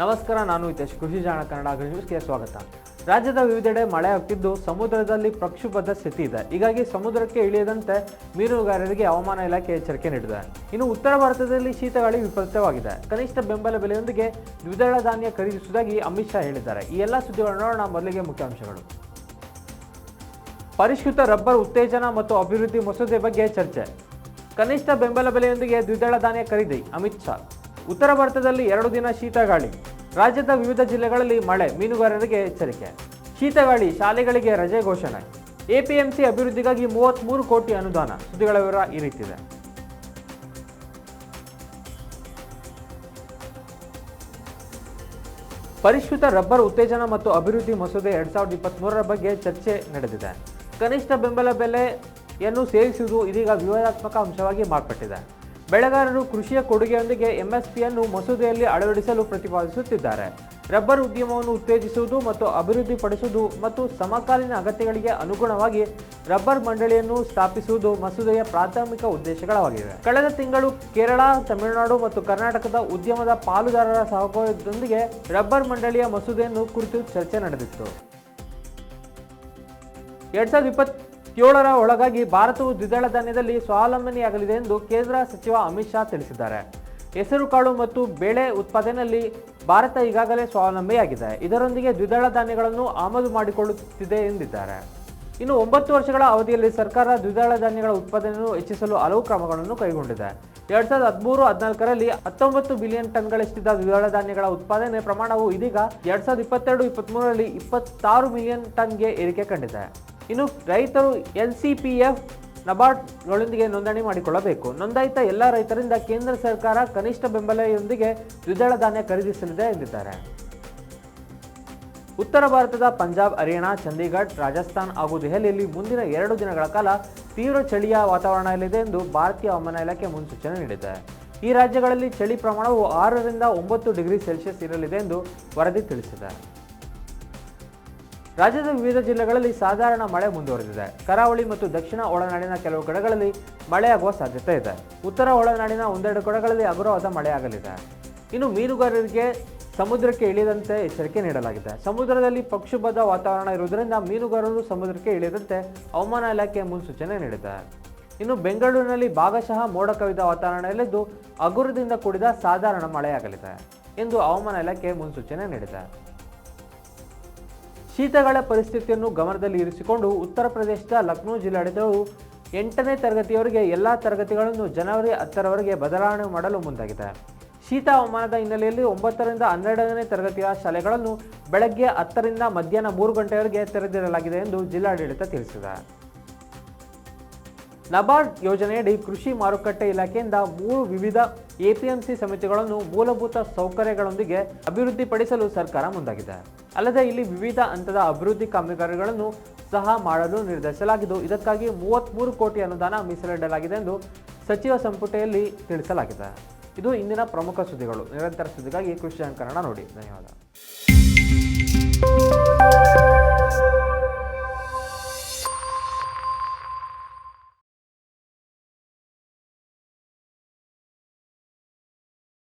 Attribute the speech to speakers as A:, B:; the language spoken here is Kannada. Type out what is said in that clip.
A: ನಮಸ್ಕಾರ, ನಾನು ಹಿತೇಶ್. ಕೃಷಿ ಜಾಣ ಕನ್ನಡ ನ್ಯೂಸ್ಗೆ ಸ್ವಾಗತ. ರಾಜ್ಯದ ವಿವಿಧೆಡೆ ಮಳೆ ಆಗ್ತಿದ್ದು, ಸಮುದ್ರದಲ್ಲಿ ಪ್ರಕ್ಷುಬ್ಧ ಸ್ಥಿತಿ ಇದೆ. ಹೀಗಾಗಿ ಸಮುದ್ರಕ್ಕೆ ಇಳಿಯದಂತೆ ಮೀನುಗಾರರಿಗೆ ಹವಾಮಾನ ಇಲಾಖೆ ಎಚ್ಚರಿಕೆ ನೀಡಿದೆ. ಇನ್ನು ಉತ್ತರ ಭಾರತದಲ್ಲಿ ಶೀತಗಾಳಿ ವಿಪರೀತವಾಗಿದೆ. ಕನಿಷ್ಠ ಬೆಂಬಲ ಬೆಲೆಯೊಂದಿಗೆ ದ್ವಿದಳ ಧಾನ್ಯ ಖರೀದಿಸುವುದಾಗಿ ಅಮಿತ್ ಶಾ ಹೇಳಿದ್ದಾರೆ. ಈ ಎಲ್ಲ ಸುದ್ದಿಗಳನ್ನು ನೋಡೋಣ ಮೊದಲಿಗೆ ಮುಖ್ಯಾಂಶಗಳು. ಪರಿಷ್ಕೃತ ರಬ್ಬರ್ ಉತ್ತೇಜನ ಮತ್ತು ಅಭಿವೃದ್ಧಿ ಮಸೂದೆ ಬಗ್ಗೆ ಚರ್ಚೆ. ಕನಿಷ್ಠ ಬೆಂಬಲ ಬೆಲೆಯೊಂದಿಗೆ ದ್ವಿದಳ ಧಾನ್ಯ ಖರೀದಿ, ಅಮಿತ್ ಶಾ. ಉತ್ತರ ಭಾರತದಲ್ಲಿ ಎರಡು ದಿನ ಶೀತಗಾಳಿ. ರಾಜ್ಯದ ವಿವಿಧ ಜಿಲ್ಲೆಗಳಲ್ಲಿ ಮಳೆ, ಮೀನುಗಾರರಿಗೆ ಎಚ್ಚರಿಕೆ. ಶೀತಗಾಳಿ, ಶಾಲೆಗಳಿಗೆ ರಜೆ ಘೋಷಣೆ. ಎಪಿಎಂಸಿ ಅಭಿವೃದ್ಧಿಗಾಗಿ ಮೂವತ್ತ್ಮೂರು ಕೋಟಿ ಅನುದಾನ. ಸುದ್ದಿಗಳ ವಿವರ ಈ ರೀತಿ ಇದೆ. ಪರಿಷ್ಕೃತ ರಬ್ಬರ್ ಉತ್ತೇಜನ ಮತ್ತು ಅಭಿವೃದ್ಧಿ ಮಸೂದೆ ಎರಡ್ ಸಾವಿರದ ಇಪ್ಪತ್ತ್ಮೂರರ ಬಗ್ಗೆ ಚರ್ಚೆ ನಡೆದಿದೆ. ಕನಿಷ್ಠ ಬೆಂಬಲ ಬೆಲೆಯನ್ನು ಸೇರಿಸುವುದು ಇದೀಗ ವಿವಾದಾತ್ಮಕ ಅಂಶವಾಗಿ ಮಾರ್ಪಟ್ಟಿದೆ. ಬೆಳೆಗಾರರು ಕೃಷಿಯ ಕೊಡುಗೆಯೊಂದಿಗೆ ಎಂಎಸ್ಪಿಯನ್ನು ಮಸೂದೆಯಲ್ಲಿ ಅಳವಡಿಸಲು ಪ್ರತಿಪಾದಿಸುತ್ತಿದ್ದಾರೆ. ರಬ್ಬರ್ ಉದ್ಯಮವನ್ನು ಉತ್ತೇಜಿಸುವುದು ಮತ್ತು ಅಭಿವೃದ್ಧಿಪಡಿಸುವುದು ಮತ್ತು ಸಮಕಾಲೀನ ಅಗತ್ಯಗಳಿಗೆ ಅನುಗುಣವಾಗಿ ರಬ್ಬರ್ ಮಂಡಳಿಯನ್ನು ಸ್ಥಾಪಿಸುವುದು ಮಸೂದೆಯ ಪ್ರಾಥಮಿಕ ಉದ್ದೇಶಗಳಾಗಿವೆ. ಕಳೆದ ತಿಂಗಳು ಕೇರಳ, ತಮಿಳುನಾಡು ಮತ್ತು ಕರ್ನಾಟಕದ ಉದ್ಯಮದ ಪಾಲುದಾರರ ಸಹಕಾರದೊಂದಿಗೆ ರಬ್ಬರ್ ಮಂಡಳಿಯ ಮಸೂದೆಯನ್ನು ಕುರಿತು ಚರ್ಚೆ ನಡೆದಿತ್ತು. ಎರಡ್ ಸಾವಿರದ ಇಪ್ಪತ್ತೇಳರ ಒಳಗಾಗಿ ಭಾರತವು ದ್ವಿದಳ ಧಾನ್ಯದಲ್ಲಿ ಸ್ವಾವಲಂಬನೆಯಾಗಲಿದೆ ಎಂದು ಕೇಂದ್ರ ಸಚಿವ ಅಮಿತ್ ಶಾ ತಿಳಿಸಿದ್ದಾರೆ. ಹೆಸರುಕಾಳು ಮತ್ತು ಬೇಳೆ ಉತ್ಪಾದನೆಯಲ್ಲಿ ಭಾರತ ಈಗಾಗಲೇ ಸ್ವಾವಲಂಬಿಯಾಗಿದೆ. ಇದರೊಂದಿಗೆ ದ್ವಿದಳ ಧಾನ್ಯಗಳನ್ನು ಆಮದು ಮಾಡಿಕೊಳ್ಳುತ್ತಿದೆ ಎಂದಿದ್ದಾರೆ. ಇನ್ನು ಒಂಬತ್ತು ವರ್ಷಗಳ ಅವಧಿಯಲ್ಲಿ ಸರ್ಕಾರ ದ್ವಿದಳ ಧಾನ್ಯಗಳ ಉತ್ಪಾದನೆಯನ್ನು ಹೆಚ್ಚಿಸಲು ಹಲವು ಕ್ರಮಗಳನ್ನು ಕೈಗೊಂಡಿದೆ. ಎರಡ್ ಸಾವಿರದ ಹದಿಮೂರು, ಹದಿನಾಲ್ಕರಲ್ಲಿ ಹತ್ತೊಂಬತ್ತು ಬಿಲಿಯನ್ ಟನ್ಗಳಷ್ಟಿದ್ದ ದ್ವಿದಳ ಧಾನ್ಯಗಳ ಉತ್ಪಾದನೆ ಪ್ರಮಾಣವು ಇದೀಗ ಎರಡ್ ಸಾವಿರದ ಇಪ್ಪತ್ತೆರಡು, ಇಪ್ಪತ್ತ್ಮೂರರಲ್ಲಿ ಇಪ್ಪತ್ತಾರು ಮಿಲಿಯನ್ ಟನ್ಗೆ ಏರಿಕೆ ಕಂಡಿದೆ. ಇನ್ನು ರೈತರು ಎನ್ ಸಿ ಪಿ ಎಫ್ ನಬಾರ್ಡ್ಗಳೊಂದಿಗೆ ನೋಂದಣಿ ಮಾಡಿಕೊಳ್ಳಬೇಕು. ನೋಂದಾಯಿತ ಎಲ್ಲ ರೈತರಿಂದ ಕೇಂದ್ರ ಸರ್ಕಾರ ಕನಿಷ್ಠ ಬೆಂಬಲೆಯೊಂದಿಗೆ ದ್ವಿದಳ ಧಾನ್ಯ ಖರೀದಿಸಲಿದೆ ಎಂದಿದ್ದಾರೆ. ಉತ್ತರ ಭಾರತದ ಪಂಜಾಬ್, ಹರಿಯಾಣ, ಚಂಡೀಗಢ, ರಾಜಸ್ಥಾನ್ ಹಾಗೂ ದೆಹಲಿಯಲ್ಲಿ ಮುಂದಿನ ಎರಡು ದಿನಗಳ ಕಾಲ ತೀವ್ರ ಚಳಿಯ ವಾತಾವರಣ ಇಲ್ಲಿದೆ ಎಂದು ಭಾರತೀಯ ಹವಾಮಾನ ಇಲಾಖೆ ಮುನ್ಸೂಚನೆ ನೀಡಿದೆ. ಈ ರಾಜ್ಯಗಳಲ್ಲಿ ಚಳಿ ಪ್ರಮಾಣವು ಆರರಿಂದ ಒಂಬತ್ತು ಡಿಗ್ರಿ ಸೆಲ್ಸಿಯಸ್ ಇರಲಿದೆ ಎಂದು ವರದಿ ತಿಳಿಸಿದೆ. ರಾಜ್ಯದ ವಿವಿಧ ಜಿಲ್ಲೆಗಳಲ್ಲಿ ಸಾಧಾರಣ ಮಳೆ ಮುಂದುವರೆದಿದೆ. ಕರಾವಳಿ ಮತ್ತು ದಕ್ಷಿಣ ಒಳನಾಡಿನ ಕೆಲವು ಕಡೆಗಳಲ್ಲಿ ಮಳೆಯಾಗುವ ಸಾಧ್ಯತೆ ಇದೆ. ಉತ್ತರ ಒಳನಾಡಿನ ಒಂದೆರಡು ಕಡೆಗಳಲ್ಲಿ ಹಗುರವಾದ ಮಳೆಯಾಗಲಿದೆ. ಇನ್ನು ಮೀನುಗಾರರಿಗೆ ಸಮುದ್ರಕ್ಕೆ ಇಳಿಯದಂತೆ ಎಚ್ಚರಿಕೆ ನೀಡಲಾಗಿದೆ. ಸಮುದ್ರದಲ್ಲಿ ಪಕ್ಷುಬದ್ಧ ವಾತಾವರಣ ಇರುವುದರಿಂದ ಮೀನುಗಾರರು ಸಮುದ್ರಕ್ಕೆ ಇಳಿಯದಂತೆ ಹವಾಮಾನ ಇಲಾಖೆ ಮುನ್ಸೂಚನೆ ನೀಡಿದೆ. ಇನ್ನು ಬೆಂಗಳೂರಿನಲ್ಲಿ ಭಾಗಶಃ ಮೋಡ ಕವಿದ ವಾತಾವರಣ ಹಗುರದಿಂದ ಕೂಡಿದ ಸಾಧಾರಣ ಮಳೆಯಾಗಲಿದೆ ಎಂದು ಹವಾಮಾನ ಇಲಾಖೆ ಮುನ್ಸೂಚನೆ ನೀಡಿದೆ. ಶೀತಗಳ ಪರಿಸ್ಥಿತಿಯನ್ನು ಗಮನದಲ್ಲಿ ಇರಿಸಿಕೊಂಡು ಉತ್ತರ ಪ್ರದೇಶದ ಲಕ್ನೋ ಜಿಲ್ಲಾಡಳಿತವು ಎಂಟನೇ ತರಗತಿಯವರೆಗೆ ಎಲ್ಲ ತರಗತಿಗಳನ್ನು ಜನವರಿ ಹತ್ತರವರೆಗೆ ಬದಲಾವಣೆ ಮಾಡಲು ಮುಂದಾಗಿದೆ. ಶೀತ ಹವಾಮಾನದ ಹಿನ್ನೆಲೆಯಲ್ಲಿ ಒಂಬತ್ತರಿಂದ ಹನ್ನೆರಡನೇ ತರಗತಿಯ ಶಾಲೆಗಳನ್ನು ಬೆಳಗ್ಗೆ ಹತ್ತರಿಂದ ಮಧ್ಯಾಹ್ನ ಮೂರು ಗಂಟೆಯವರೆಗೆ ತೆರೆದಿಡಲಾಗಿದೆ ಎಂದು ಜಿಲ್ಲಾಡಳಿತ ತಿಳಿಸಿದೆ. ನಬಾರ್ಡ್ ಯೋಜನೆಯಡಿ ಕೃಷಿ ಮಾರುಕಟ್ಟೆ ಇಲಾಖೆಯಿಂದ ಮೂರು ವಿವಿಧ ಎಪಿಎಂಸಿ ಸಮಿತಿಗಳನ್ನು ಮೂಲಭೂತ ಸೌಕರ್ಯಗಳೊಂದಿಗೆ ಅಭಿವೃದ್ಧಿಪಡಿಸಲು ಸರ್ಕಾರ ಮುಂದಾಗಿದೆ. ಅಲ್ಲದೆ ಇಲ್ಲಿ ವಿವಿಧ ಹಂತದ ಅಭಿವೃದ್ಧಿ ಕಾಮಗಾರಿಗಳನ್ನು ಸಹ ಮಾಡಲು ನಿರ್ಧರಿಸಲಾಗಿದ್ದು, ಇದಕ್ಕಾಗಿ ಮೂವತ್ತ್ಮೂರು ಕೋಟಿ ಅನುದಾನ ಮೀಸಲಿಡಲಾಗಿದೆ ಎಂದು ಸಚಿವ ಸಂಪುಟೆಯಲ್ಲಿ ತಿಳಿಸಲಾಗಿದೆ. ಇದು ಇಂದಿನ ಪ್ರಮುಖ ಸುದ್ದಿಗಳು. ನಿರಂತರ ಸುದ್ದಿಗಾಗಿ ಕೃಷಿ ಕನ್ನಡ ನೋಡಿ. ಧನ್ಯವಾದ.